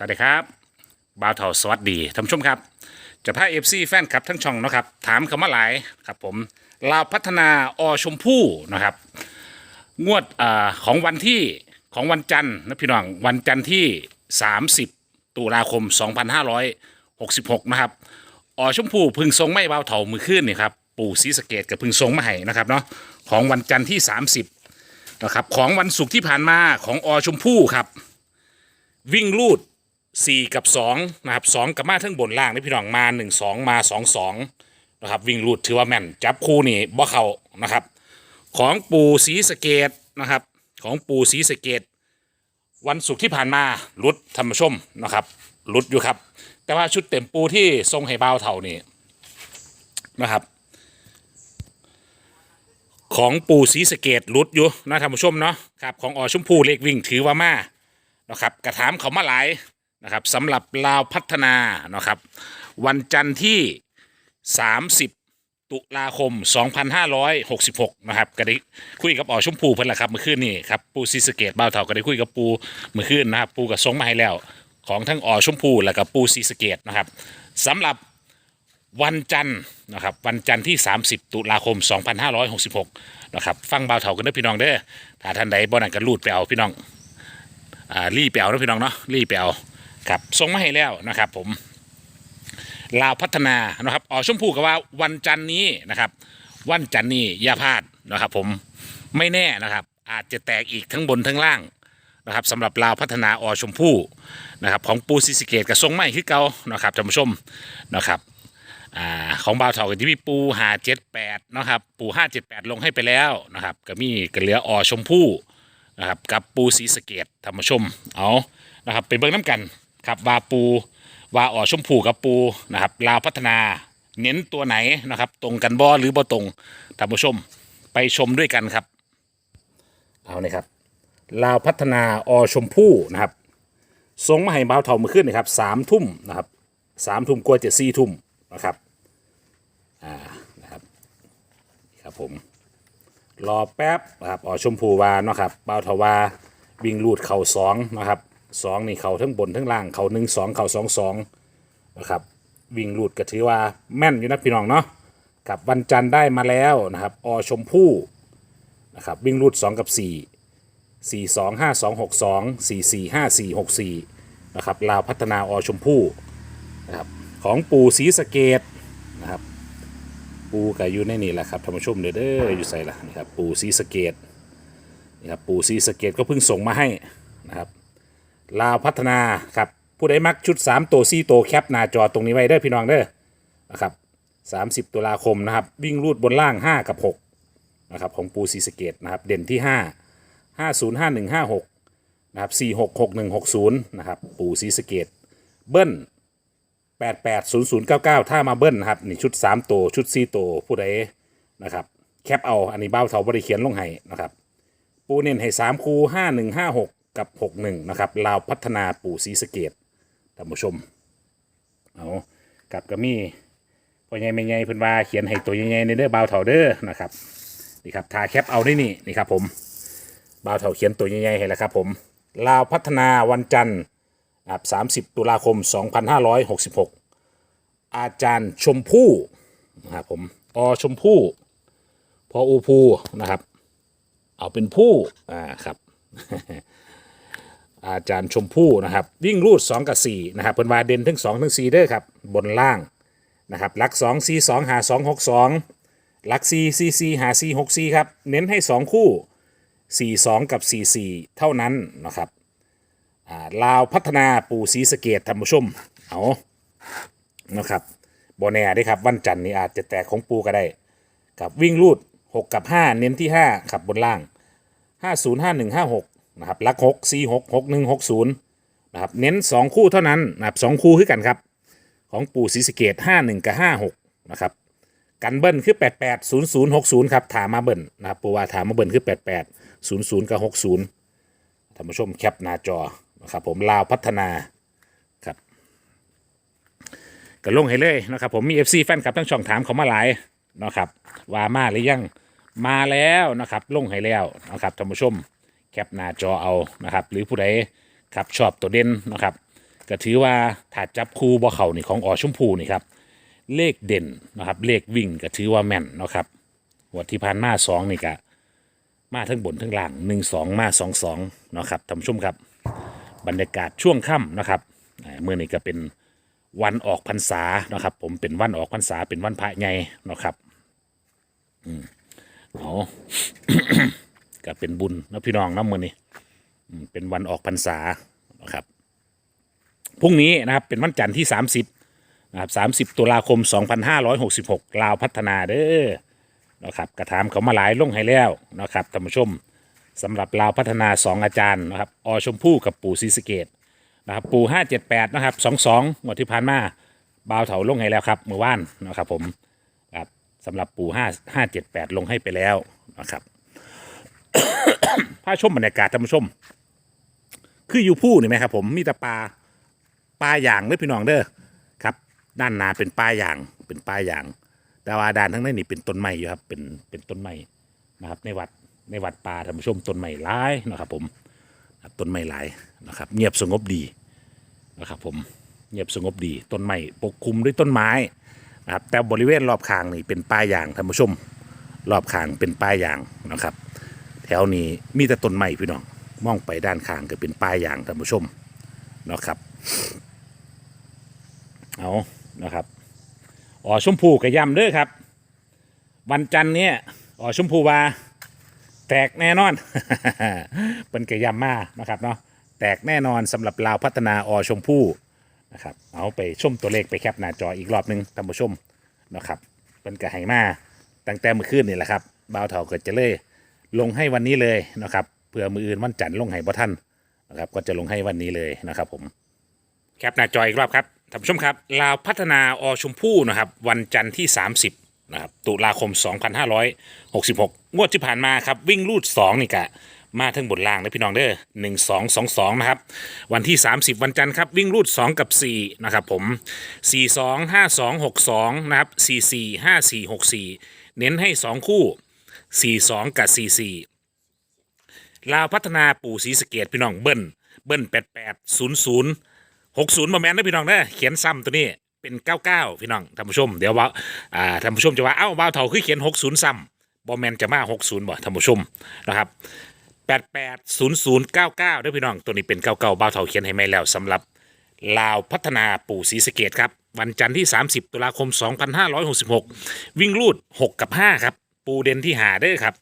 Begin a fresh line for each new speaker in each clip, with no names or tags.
สวัสดีครับบ่าวเถาสวัสดีท่านผู้ชมครับ จะพาเอฟซีแฟนคลับทั้งช่องนะครับ ถามคำว่าหลายครับผมลาวพัฒนาอชมพู่นะครับ งวดอของวันที่ของวันจันทร์นะพี่น้องวันจันทร์ที่ 30 ตุลาคม 2566 นะครับอชมพู่พึงทรงไม่เบาวเถามือขึ้นนี่ครับปู่ศรีสะเกดกับพึงทรงมาให้นะครับเนาะของวันจันทร์ที่ 30นะครับของวันศุกร์ที่ผ่านมาของอชมพู่ครับ วิ่งลูด 4กับ2นะครับ2กับมาทั้งบนล่างนี่พี่น้องมา1 2มา2 2นะครับวิ่งลูดถือว่าแม่นจับคู่นี่บ่เขานะครับ ของปูสีสเกตนะครับ ของปูสีสเกต วันศุกร์ที่ผ่านมาลุดธรรมชมนะครับลุดอยู่ครับ แต่ว่าชุดเต็มปูที่ทรงให้เบาวเท่านี่นะครับ ของปูสีสเกตลุดอยู่นะท่านผู้ชมเนาะครับของอชมพูเลขวิ่งถือว่ามานะครับกระถามเขามาหลาย นะครับสำหรับลาวพัฒนานะครับวันจันทร์ที่ 30 ตุลาคม 2566 นะครับก็ได้คุยกับอ๋อชมพูเพิ่นละครับเมื่อคืนนี่ครับปูซีสะเกตบ้าวเถาก็ได้คุยกับปูเมื่อคืนนะครับปูกับส่งมาให้แล้ว ของทั้งอ๋อชมพูและกับปูซีสะเกตนะครับสำหรับวันจันทร์นะครับวันจันทร์ที่ 30 ตุลาคม 2566 นะครับฟังบ่าวเถากันเด้อพี่น้องเด้อถ้าท่านใดบ่นั่นก็รูดไปเอาพี่น้องอ่ารีบไปเอานะพี่น้องเนาะรีบไปเอา ครับส่งมาให้แล้วนะครับผมลาวพัฒนานะครับอ๋อชมพู่ก็ว่าวันจันนี้นะครับ วันจันนี้อย่าพลาดนะครับ ผมไม่แน่นะครับ อาจจะแตกอีกทั้งบนทั้งล่างนะครับสำหรับลาวพัฒนาอชมพู่นะครับ ของปูซิสเกตกับทรงไม้คือเก่านะครับท่านผู้ชมนะครับอ่าของบ่าวเถากับที่มีปูหาเจ็ดแปดนะครับปูห้าเจ็ดแปดลงให้ไปแล้วนะครับก็มีก็เหลืออชมพู่นะครับกับปูสีสเกตธรรมชมเอานะครับไปเบิ่งน้ำกัน ครับวาปูวาอ่อชมพูกับปูนะครับลาวพัฒนาเน้นตัวไหนนะครับ ตรงกันบ่หรือบ่ตรงธรรมชมไปชมด้วยกันครับ เอาเลยครับลาวพัฒนาอชมพู่นะครับส่งมาให้บ่าวเท่ามือขึ้นนะครับสามทุ่มนะครับสามทุ่มกว่าจะสี่ทุ่มนะครับอ่านะครับนี่ครับผมรอแป๊บนะครับออชมพูวาเนาะครับเปาทวาวิ่งลูดเข่าสองนะครับ สองนี่เข่าทั้งบนทั้งล่างเข่าหนึ่งสองเข่าสองสองนะครับวิ่งลูดก็ถือว่าแม่นอยู่นะพี่น้องเนาะกับวันจันทร์ได้มาแล้วนะครับอชมพู่นะครับวิ่งลูดสองกับสี่สี่สองห้าสองหกสองสี่สี่ห้าสี่หกสี่นะครับลาวพัฒนาอชมพู่นะครับของปู่ศรีสเกดนะครับปูก็อยู่ในนี่แหละครับท่านผู้ชมเด้อเด้ออยู่ใส่ละนี่ครับปูซีสเกตนี่ครับปูซีสเกตก็เพิ่งส่งมาให้นะครับ ลาวพัฒนาครับผู้ใดมักชุด 3 ตัว4ตัวแคปหน้าจอตรงนี้ไว้เด้อพี่น้องเด้อนะครับ30 ตุลาคมนะครับ วิ่งรูดบนล่าง 5 กับ 6 นะครับ ของปูซีสเกตนะครับ เด่นที่ 5 505156 นะครับ 466160 นะครับ ปูซีสเกตเบิ้ลแปดแปดศูนย์ศูนย์เก้าเก้าถ้ามาเบิ้ลนะครับ นี่ชุดสามตัว ชุดสี่ตัว ผู้ใดนะครับ แคปเอา อันนี้เบ้าเทาบริเขียนลงให้นะครับ ปูเน้นให้สามคูห้าหนึ่งห้าห กับหกหนึ่งนะครับลาวพัฒนาปู่ศรีสะเกดท่านผู้ชม เอากับกระมี่พ่อใหญ่ไม่ใหญ่เพิ่นว่าเขียนให้ตัวใหญ่ๆในเด้อเบาวเถาเด้อนะครับนี่ครับทาแคปเอาได้นี่นี่ครับผมเบาวเถาเขียนตัวใหญ่ๆให้แล้วครับผมลาวพัฒนาวันจันทร์ครับ30ตุลาคม 2566 อาจารย์ชมพู่นะครับผมอชมพู่พออูภูนะครับ เอาเป็นผู้อ่าครับ อาจารย์ชมพู่นะครับ วิ่งรูด 2 กับ 4 นะครับเป็นวาเด่นทั้ง2ทั้ง4เด้อครับ บนล่างนะครับลัก 2 4 2หา2 6 2ลัก 4 4 4หา4 6 4 ครับ เน้นให้ 2 คู่ 4 2 กับ 4 4 เท่านั้นนะครับาลาวพัฒนาปู่ศรีสะเกดท่านผู้ชมเอานะครับบอแน่ได้ครับ วันจันทร์นี้อาจจะแตกของปูก็ได้ กับวิ่งรูด 6 กับ 5 เน้นที่ 5 ขับบนล่าง 50 51 56 นะครับลัก6 4 6 6 1 60นะครับเน้น2คู่เท่านั้นนะครับ2คู่คือกันครับ ของปู่ศรีสะเกด51กับ56นะครับกันเบิ้ลคือ88 00 60ครับถามมาเบิ้ลนะครับปู่ว่าถามมาเบิ้ลคือ88 00กับ60ท่านผู้ชมแคปหน้าจอนะครับผมลาวพัฒนาครับก็ลงให้เลยนะครับผมมี FC แฟนคลับทั้งช่องถามเขามาหลายนะครับว่ามาหรือยังมาแล้วนะครับลงให้แล้วนะครับท่านผู้ชม ปหน้าจอเอานะครับ หรือผู้ใดครับชอบตัวเด่นนะครับก็ถือว่าถ้าจับคู่บ่เข่านี่ของอชมพูนี่ครับเลขเด่นนะครับ เลขวิ่งก็ถือว่าแม่นนะครับงวดที่ผ่านมาสองนี่ก็มาทั้งบนทั้งล่างหนึ่งสองมาสองสองนะครับท่านผู้ชมครับ บรรยากาศช่วงค่ำนะครับเมื่อนี้ก็เป็นวันออกพรรษานะครับ ผมเป็นวันออกพรรษาเป็นวันพระใหญ่นะครับ อืมเอา ก็เป็นบุญนะพี่น้องนะมื่อนี้อืมเป็นวันออกพรรษานะครับพรุ่งนี้นะครับเป็นวันจันทร์ที่ 30นะครับ30 ตุลาคม 2566 ลาวพัฒนาเด้อนะครับกระถามเขามาหลายลงให้แล้วนะครับท่านผู้ชมสำหรับลาวพัฒนา2อาจารย์นะครับอชมพู่กับปู่ศรีสเกตนะครับปู่578นะครับ22หมดที่ผ่านมาบาวเถาลงให้แล้วครับเมื่อวานนะครับผมครับสำหรับปู่5 578 ลงให้ไปแล้วนะครับาชมบรรยากาศท่านผู้ชม คืออยู่ผู้นี่ไหมครับ ผมมีแต่ปลาปลาอย่างเด้อพี่น้องเด้อครับ ด้านหนาเป็นปลาอย่างเป็นปลาอย่าง แต่ว่าด้านทั้งนั้นนี่เป็นต้นไม้อยู่ครับ เป็นเป็นต้นไม้นะครับ ในวัดในวัดป่าท่านผู้ชมต้นไม้หลายนะครับ ผมครับต้นไม้หลายนะครับ เงียบสงบดีนะครับ ผมเงียบสงบดีต้นไม้ปกคลุมด้วยต้นไม้นะครับแต่บริเวณรอบข้างนี่เป็นป่าอย่างท่านผู้ชม รอบข้างเป็นป่าอย่างนะครับ แถวนี้มีแต่ต้นไม้พี่น้องมองไปด้านข้างก็เป็นป่าอย่างท่านผู้ชมเนาะครับเอานะครับอ๋อชมพูกระยำเด้อครับ วันจันทร์เนี่ยอ๋อชมพูว่าแตกแน่นอนเป็นกระยำมานะครับเนาะแตกแน่นอนสำหรับลาวพัฒนาอชมพู่นะครับเอาไปชมตัวเลขไปแคปหน้าจออีกรอบนึงท่านผู้ชมนะครับเป็นกระไหมาตั้งแต่เมื่อคืนนี่แหละครับบ่าวเถาเกิดจะเลย ลงให้วันนี้เลยนะครับเพื่อมืออื่นวันจันทร์ลงให้บ่ท่านนะครับก็จะลงให้วันนี้เลยนะครับผมแคปหน้าจออีกรอบครับท่านผู้ชมครับลาวพัฒนาอชมพู่นะครับวันจันทร์ที่ 30นะครับตุลาคม 2566 งวดที่ผ่านมาครับวิ่งลูด 2 นี่กะมาทั้งบนล่างนะพี่น้องเด้อ1 2 2 2นะครับ วันที่ 30 วันจันทร์ครับวิ่งลูด 2 กับ 4 นะครับผม 4 2 5 2 6 2 นะครับ 4 4 5 4 6 4 เน้นให้ 2 คู่ 4 2 กับ 4 4 ลาวพัฒนาปู่ศรีสะเกดพี่น้องเบิ้ลเบิ้ลแปดแปดศูนย์นย์หกศูนย์มาแมนนะพี่น้องนะเขียนซ้ำตัวนี้เป็นเก้าเก้าพี่น้องท่านผู้ชม เดี๋ยวว่าอ่าท่านผู้ชมจะว่าเอ้าบ่าวเถาคือเขียนหกศูนย์ซ้ำบอแมนจะมาหกศูนย์บ่ท่านผู้ชมนะครับแปดแปดศูนย์ศูนย์เก้าเก้าด้วยพี่น้องตัวนี้เป็นเก้าเก้าบ่าวเถาเขียนให้ไม่แล้วสำหรับลาวพัฒนาปู่ศรีสะเกดครับ วันจันทร์ที่ 30 ตุลาคม 2566 วิ่งลูด 6 กับ 5 ครับ ปูเด่นที่หาเด้อครับ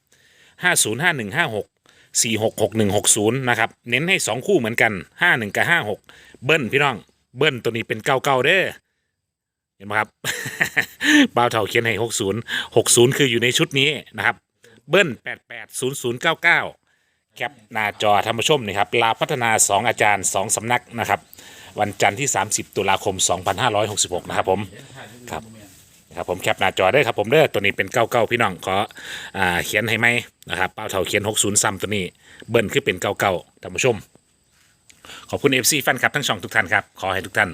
505156สี่หกหกหนึ่งหกศูนย์นะครับ เน้นให้สองคู่เหมือนกันห้าหนึ่งกับห้าหกเบิ้ลพี่น้อง เบิ้ลตัวนี้เป็นเก้าเก้าเด้อเห็นไหมครับบ่าวเท่าเขียนให้หกศูนย์หกศูนย์คืออยู่ในชุดนี้นะครับ เบิ้ลแปดแปดศูนย์ศูนย์เก้าเก้าแคปหน้าจอท่านผู้ชมนี่ครับลาพัฒนาสองอาจารย์สองสำนักนะครับ วันจันทร์ที่ 30 ตุลาคม 2566 นะครับผมครับ ครับผมแคปหน้าจอได้ครับผมเด้อตัวนี้เป็นเก้าเก้าพี่น้องขออ่าเขียนให้ไหมนะครับเป้าเท่าเขียนหกศูนย์ซ้ำตัวนี้เบิ้ลคือเป็นเก้าเก้าท่านผู้ชม ขอบคุณเอฟซีแฟนคลับทั้งช่องทุกท่านครับ ขอให้ทุกท่าน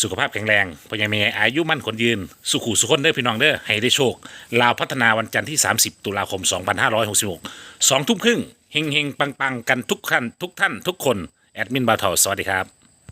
สุขภาพแข็งแรงพยังมีอายุมั่นขนยืน สุขุสุขคนเด้อพี่น้องเด้อให้ได้โชค ลาวพัฒนาวันจันทร์ที่ 30 ตุลาคม 2566สองทุ่มครึ่งเฮงเฮงปังปังกันทุกท่านทุกท่านทุกคน แอดมินบาทาสวัสดีครับ